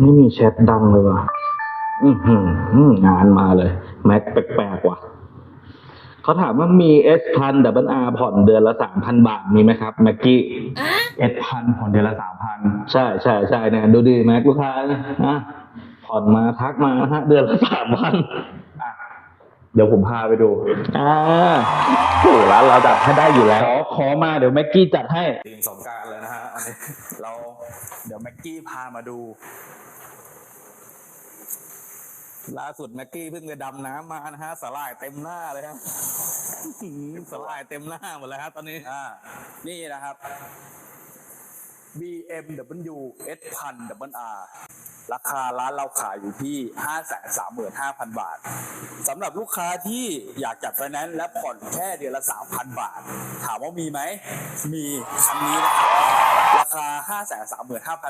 ไม่มีแชทดังเลยว่ะ อือหืองานมาเลย แม็กแปลกๆว่ะเขาถามว่ามีเอสพันดับเบิลอาผ่อนเดือนละสามพันบาทมีไหมครับแม็กกี้เอ็ดพันผ่อนเดือนละสามพันใช่ใช่ใช่เนี่ยดูดีแม็กลูกค้านะอะผ่อนมาทักมานะฮะเดือนละสามพันอะเดี๋ยวผมพาไปดู อ่าโอ้ร้านเราจัดให้ได้อยู่แล้ว ขอขอมาเดี๋ยวแม็กกี้จัดให้ทีมสงกรารเลยนะฮะอันนี้เราเดี๋ยวแม็กกี้พามาดู ล่าสุดแม็กกี้เพิ่งไปดำน้ำมานะฮะสลายเต็มหน้าเลยฮะสลายเต็มหน้าหมดแล้วครับตอนนี้อ่านี่นะครับ BMW S พัน R ราคาร้านเราขายอยู่ที่ 535,000 บาทสำหรับลูกค้าที่อยากจัดไฟแนนซ์และผ่อนแค่เดือนละ 3,000 บาท ถามว่ามีไหม มีคันนี้นะครับ ราคา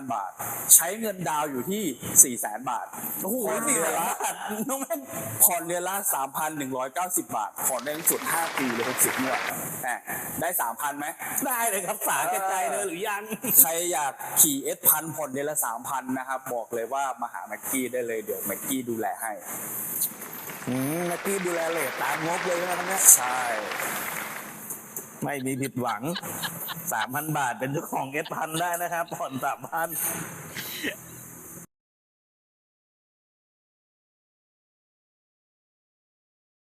535,000 บาท ใช้เงินดาวน์อยู่ที่400,000 บาท โอ้โหสี่แสนบาทน้องแม่งผ่อนเดือนละ 3,190 บาท ผ่อนได้สูงสุด 5 ปีหรือ60งวดแหมได้ 3,000ไหม ได้เลยครับสาแก่ใจเลยหรือยัง ใครอยากขี่เอสพันผ่อนเดือนละ 3,000 นะครับ บอกเลยว่ามาหาแม็กกี้ได้เลย เดี๋ยวแม็กกี้ดูแลให้ อืมแม็กกี้ดูแลเลทตามงบเลยนะครับเนี่ย ใช่ ไม่มีผิดหวังสามพันบาทเป็นเจ้าของเอสพันได้นะครับผ่อนสามพัน